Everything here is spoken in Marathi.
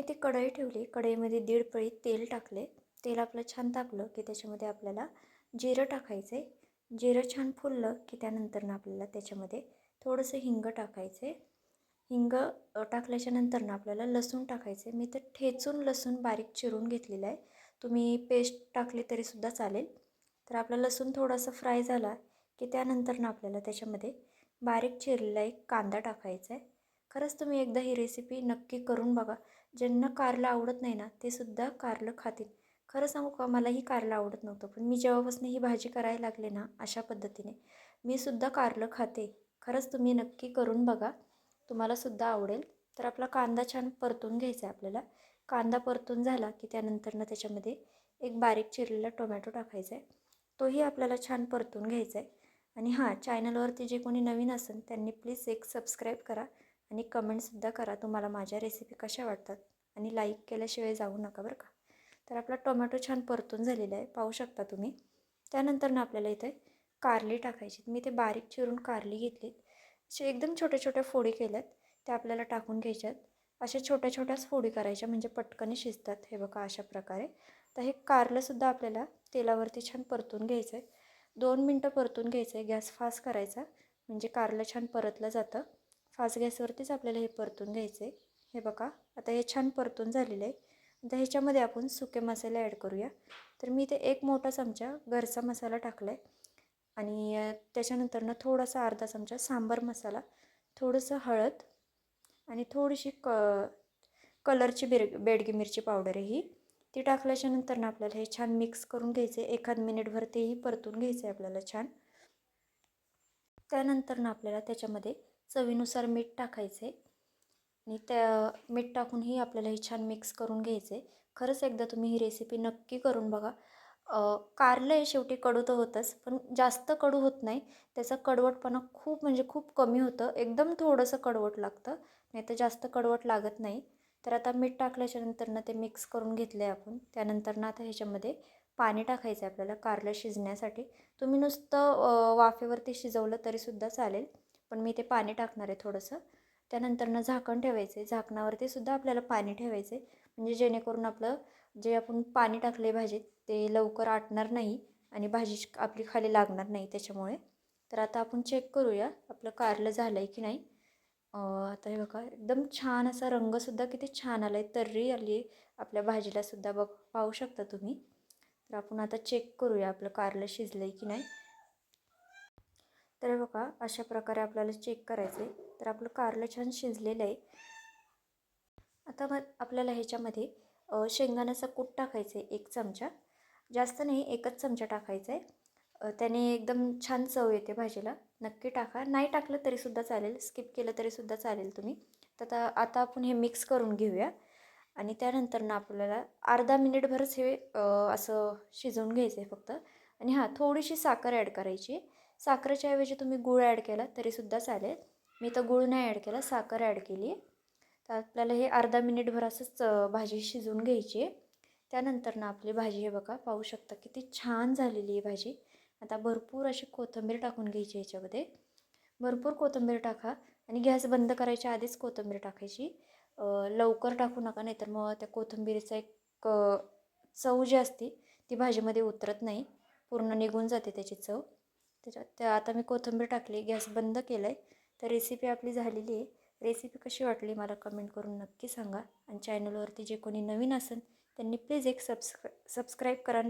मी ती कढई ठेवली. कढईमध्ये दीड पळी तेल टाकले. तेल आपलं छान तापलं की त्याच्यामध्ये आपल्याला जिरं टाकायचं. आहे जिरं छान फुललं की त्यानंतरनं आपल्याला त्याच्यामध्ये थोडंसं हिंग टाकायचं. आहे हिंग टाकल्याच्या नंतर आपल्याला लसूण टाकायचं. आहे मी तर ठेचून लसूण बारीक चिरून घेतलेलं आहे. तुम्ही पेस्ट टाकली तरीसुद्धा चालेल. तर आपला लसूण थोडासा फ्राय झाला की त्यानंतरनं आपल्याला त्याच्यामध्ये बारीक चिरलेला एक कांदा टाकायचा आहे. खरंच तुम्ही एकदा ही रेसिपी नक्की करून बघा. ज्यांना कारलं आवडत नाही ना ते सुद्धा कारलं खातील. खरं सांगू का मलाही कारलं आवडत नव्हतं पण मी जेव्हापासून ही भाजी करायला लागले ना अशा पद्धतीने मी सुद्धा कारलं खाते. खरंच तुम्ही नक्की करून बघा तुम्हाला सुद्धा आवडेल. तर आपला कांदा छान परतून घ्यायचा आहे आपल्याला. कांदा परतून झाला की त्यानंतरनं त्याच्यामध्ये एक बारीक चिरलेला टोमॅटो टाकायचा आहे. तोही आपल्याला छान परतून घ्यायचा आहे. आणि हां चॅनलवरती जे कोणी नवीन असेल त्यांनी प्लीज एक सबस्क्राईब करा. आणि कमेंटसुद्धा करा तुम्हाला माझ्या रेसिपी कशा वाटतात. आणि लाईक केल्याशिवाय जाऊ नका बरं का. तर आपला टोमॅटो छान परतून झालेला आहे. पाहू शकता तुम्ही. त्यानंतर ना आपल्याला इथे कारली टाकायची. मी ते बारीक चिरून कारली घेतलीत. असे एकदम छोट्या छोट्या फोडी केल्यात. त्या आपल्याला टाकून घ्यायच्यात. अशा छोट्या छोट्याच फोडी करायच्या. म्हणजे पटकन शिजतात. हे बघा अशा प्रकारे. तर हे कारलंसुद्धा आपल्याला तेलावरती छान परतून घ्यायचं आहे दोन मिनटं परतून घ्यायचं आहे गॅस फास्ट करायचा. म्हणजे कारलं छान परतलं जातं. फास्ट गॅसवरतीच आपल्याला हे परतून घ्यायचं आहे हे बघा आता हे छान परतून झालेलं आहे. आता ह्याच्यामध्ये आपण सुके मसाले ॲड करूया. तर मी इथे एक मोठा चमचा घरचा मसाला टाकला आहे आणि त्याच्यानंतरनं थोडासा अर्धा चमचा सांबार मसाला थोडंसं हळद आणि थोडीशी क कलरची बिर बेडगी मिरची पावडर आहे ही. ती टाकल्याच्या नंतर ना आपल्याला हे छान मिक्स करून घ्यायचे एखाद मिनिटभर तेही परतून घ्यायचं आहे आपल्याला छान. त्यानंतर ना आपल्याला त्याच्यामध्ये चवीनुसार मीठ टाकायचे. आणि त्या मीठ टाकूनही आपल्याला हे छान मिक्स करून घ्यायचे. खरंच एकदा तुम्ही ही रेसिपी नक्की करून बघा. कारलं आहे शेवटी कडू तर होतंच पण जास्त कडू होत नाही. त्याचा कडवटपणा खूप म्हणजे खूप कमी होतं. एकदम थोडंसं कडवट लागतं नाही तर जास्त कडवट लागत नाही. तर आता मीठ टाकल्याच्या नंतरनं ते मिक्स करून घेतलं आहे आपण. त्यानंतर ना आता ह्याच्यामध्ये पाणी टाकायचं आहे आपल्याला कारलं शिजण्यासाठी. तुम्ही नुसतं वाफेवरती शिजवलं तरीसुद्धा चालेल. पण मी ते पाणी टाकणार आहे थोडंसं. त्यानंतरनं झाकण ठेवायचं आहे झाकणावरती सुद्धा आपल्याला पाणी ठेवायचं आहे म्हणजे जेणेकरून आपलं जे आपण पाणी टाकले भाजीत ते लवकर आटणार नाही आणि भाजी आपली खाली लागणार नाही त्याच्यामुळे. तर आता आपण चेक करूया आपलं कारलं झालं आहे की नाही. आता हे बघा एकदम छान असा रंगसुद्धा किती छान आला आहे तर्री आली आहे आपल्या भाजीलासुद्धा बघ पाहू शकता तुम्ही. तर आपण आता चेक करूया आपलं कारलं शिजलं आहे की नाही. तर बघा अशा प्रकारे आपल्याला चेक करायचं आहे तर आपलं कारलं छान शिजलेलं आहे. आता मग आपल्याला ह्याच्यामध्ये शेंगदाण्याचा कूट टाकायचं आहे एक चमचा. जास्त नाही एकच चमचा टाकायचा आहे त्याने एकदम छान चव येते भाजीला. नक्की टाका. नाही टाकलं तरीसुद्धा चालेल. स्किप केलं तरीसुद्धा चालेल तुम्ही. तर आता आता आपण हे मिक्स करून घेऊया. आणि त्यानंतर ना आपल्याला अर्धा मिनिटभरच हे असं शिजवून घ्यायचं आहे फक्त. आणि हां थोडीशी साखर ॲड करायची. साखरेच्या ऐवजी तुम्ही गूळ ॲड केला तरीसुद्धा चालेल. मी तर गूळ नाही ॲड केला साखर ॲड केली तर आपल्याला हे अर्धा मिनिटभर असंच भाजी शिजवून घ्यायची आहे. त्यानंतर ना आपली भाजी हे बघा पाहू शकता किती छान झालेली आहे भाजी. आता भरपूर अशी कोथिंबीर टाकून घ्यायची याच्यामध्ये. भरपूर कोथिंबीर टाका आणि गॅस बंद करायच्या आधीच कोथिंबीर टाकायची. लवकर टाकू नका नाहीतर मग त्या कोथिंबीरीचा एक चव जी असते ती भाजीमध्ये उतरत नाही. पूर्ण निघून जाते त्याची चव. त्याच्यात त्या आता मी कोथिंबीर टाकली गॅस बंद केला आहे तर रेसिपी आपली झालेली आहे. रेसिपी कशी वाटली मला कमेंट करून नक्की सांगा. आणि चॅनलवरती जे कोणी नवीन असेल त्यांनी प्लीज एक सबस्क्रा सबस्क्राईब करा